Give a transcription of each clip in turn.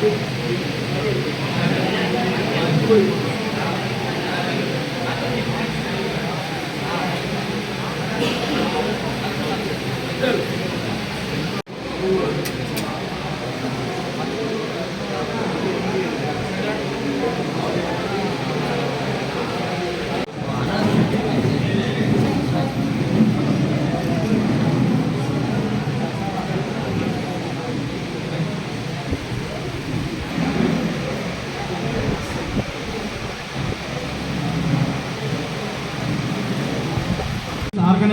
Thank you.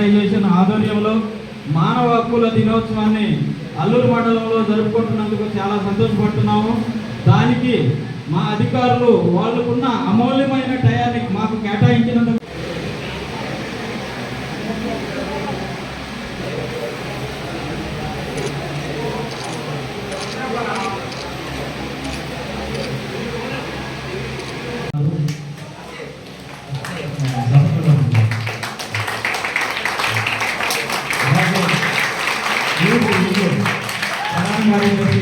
Organisation ఆధ్వర్యంలో మానవ హక్కుల దినోత్సవాన్ని అల్లూరు మండలంలో జరుపుకుంటున్నందుకు చాలా సంతోషపడుతున్నాము. దానికి మా అధికారులు వాళ్ళకున్న అమూల్యమైన టయాన్ని మాకు కేటాయించినందుకు Thank you.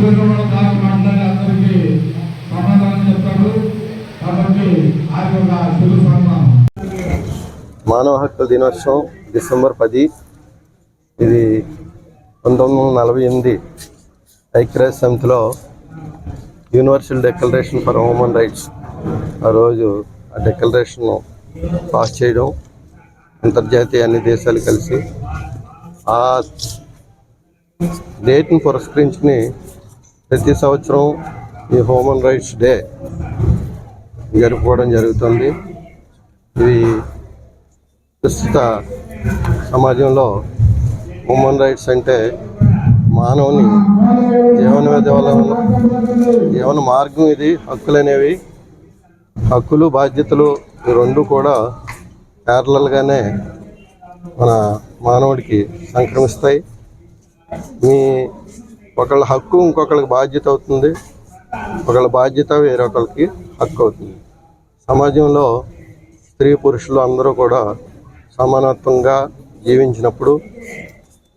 బాగా మాట్లాడి అందరికీ సమాధానం చెప్తాడు. కాబట్టి ఆ యొక్క సన్మానం మానవ హక్కుల దినోత్సవం డిసెంబర్ పది. ఇది పంతొమ్మిది వందల నలభై ఎనిమిది ఐక్యరాజ్య సమితిలో universal declaration for human rights. ఆ రోజు ఆ డెక్లరేషన్ను పాస్ చేయడం అంతర్జాతీయ అన్ని దేశాలు కలిసి ఆ డేట్ని పురస్కరించుకుని ప్రతి సంవత్సరం ఈ హ్యూమన్ రైట్స్ డే జరుపుకోవడం జరుగుతుంది. ఇది ప్రస్తుత సమాజంలో హ్యూమన్ రైట్స్ అంటే మానవుని జీవన విధానం జీవన మార్గం ఇది హక్కులు అనేవి హక్కులు బాధ్యతలు ఈ రెండు కూడా ప్యారలల్గానే మన మానవుడికి సంక్రమిస్తాయి. మీ ఒకళ్ళ హక్కు ఇంకొకళ్ళకి బాధ్యత అవుతుంది. ఒకళ్ళ బాధ్యత వేరొకరికి హక్కు అవుతుంది. సమాజంలో స్త్రీ పురుషులు అందరూ కూడా సమానత్వంగా జీవించినప్పుడు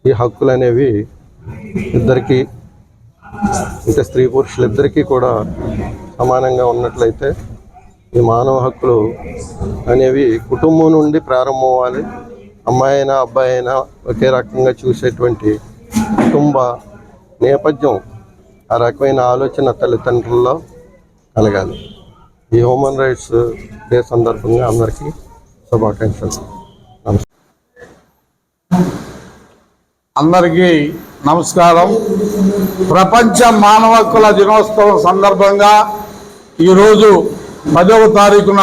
ఈ హక్కులు అనేవి ఇద్దరికి అంటే స్త్రీ పురుషులు ఇద్దరికీ కూడా సమానంగా ఉన్నట్లయితే ఈ మానవ హక్కులు అనేవి కుటుంబం నుండి ప్రారంభం అవ్వాలి. అమ్మాయి అయినా అబ్బాయి అయినా ఒకే రకంగా చూసేటువంటి కుటుంబ నేపథ్యం ఆ రకమైన ఆలోచన తల్లిదండ్రుల్లో కలగాలి. ఈ హ్యూమన్ రైట్స్ డే సందర్భంగా అందరికీ శుభాకాంక్షలు. నమస్కారం. అందరికీ నమస్కారం. ప్రపంచ మానవ హక్కుల దినోత్సవం సందర్భంగా ఈరోజు పదవ తారీఖున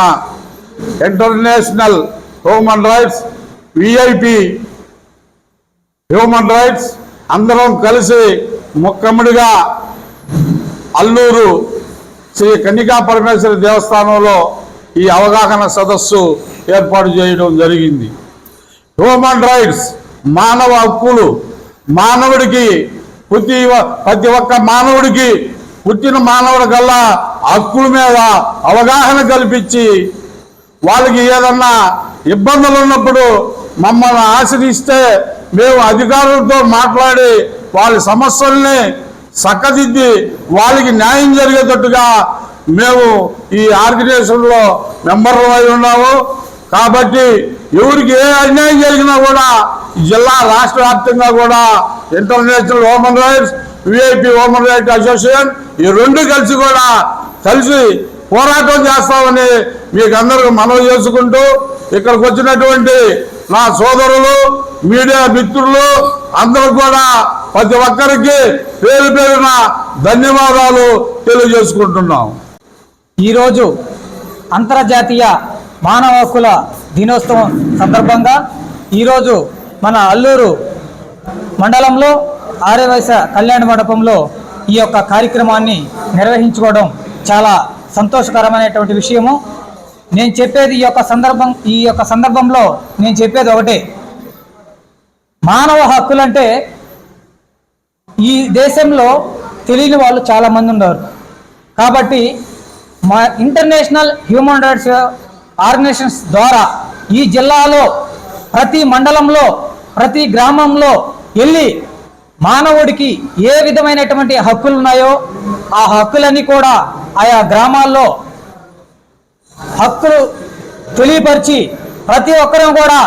international human rights VIP human rights అందరం కలిసి ముక్కమ్మడిగా అల్లూరు శ్రీ కన్నికా పరమేశ్వరి దేవస్థానంలో ఈ అవగాహన సదస్సు ఏర్పాటు చేయడం జరిగింది. హ్యూమన్ రైట్స్ మానవ హక్కులు మానవుడికి ప్రతి ఒ- ప్రతి ఒక్క మానవుడికి పుట్టిన మానవుడి కల్లా హక్కుల మీద అవగాహన కల్పించి వాళ్ళకి ఏదన్నా ఇబ్బందులు ఉన్నప్పుడు మమ్మల్ని ఆశ్రయిస్తే మేము అధికారులతో మాట్లాడి వాళ్ళ సమస్యల్ని చక్కదిద్ది వాళ్ళకి న్యాయం జరిగేటట్టుగా మేము ఈ ఆర్గనైజేషన్లో మెంబర్లు అయి ఉన్నాము. కాబట్టి ఎవరికి ఏ అన్యాయం జరిగినా కూడా జిల్లా రాష్ట్ర వ్యాప్తంగా కూడా international human rights VIP human rights association ఈ రెండు కలిసి కూడా కలిసి పోరాటం చేస్తామని మీకు అందరికీ మనవి చేసుకుంటూ ఇక్కడికి వచ్చినటువంటి నా సోదరులు మీడియా మిత్రులు అందరూ కూడా ప్రతి ఒక్కరికి పేరు పేరున ధన్యవాదాలు తెలియజేసుకుంటున్నాం. ఈరోజు అంతర్జాతీయ మానవ హక్కుల దినోత్సవం సందర్భంగా ఈరోజు మన అల్లూరు మండలంలో ఆర్యవైశ్య కళ్యాణ మండపంలో ఈ యొక్క కార్యక్రమాన్ని నిర్వహించుకోవడం చాలా సంతోషకరమైనటువంటి విషయము. నేను చెప్పేది ఈ యొక్క సందర్భం ఈ యొక్క సందర్భంలో నేను చెప్పేది ఒకటే. మానవ హక్కులంటే ఈ దేశంలో తెలియని వాళ్ళు చాలామంది ఉన్నారు. కాబట్టి మా ఇంటర్నేషనల్ హ్యూమన్ రైట్స్ ఆర్గనైజేషన్స్ ద్వారా ఈ జిల్లాలో ప్రతి మండలంలో ప్రతి గ్రామంలో వెళ్ళి మానవుడికి ఏ విధమైనటువంటి హక్కులు ఉన్నాయో ఆ హక్కులన్నీ కూడా ఆయా గ్రామాల్లో హక్కులు తెలియపరిచి ప్రతి ఒక్కరూ కూడా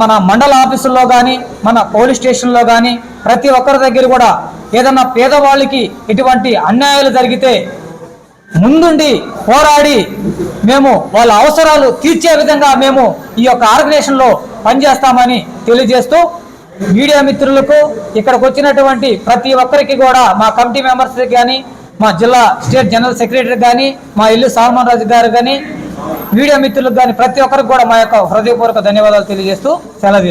మన మండల ఆఫీసుల్లో కానీ మన పోలీస్ స్టేషన్లో కానీ ప్రతి ఒక్కరి దగ్గర కూడా ఏదన్నా పేదవాళ్ళకి ఇటువంటి అన్యాయాలు జరిగితే ముందుండి పోరాడి మేము వాళ్ళ అవసరాలు తీర్చే విధంగా మేము ఈ యొక్క ఆర్గనైజేషన్లో పనిచేస్తామని తెలియజేస్తూ మీడియా మిత్రులకు ఇక్కడికి వచ్చినటువంటి ప్రతి ఒక్కరికి కూడా మా కమిటీ మెంబర్స్ కానీ మా జిల్లా స్టేట్ జనరల్ సెక్రటరీ కానీ మా ఇల్లు సాల్మన్ రాజు గారు కానీ మీడియా మిత్రులకు కానీ ప్రతి ఒక్కరికి కూడా మా యొక్క హృదయపూర్వక ధన్యవాదాలు తెలియజేస్తూ సెలవు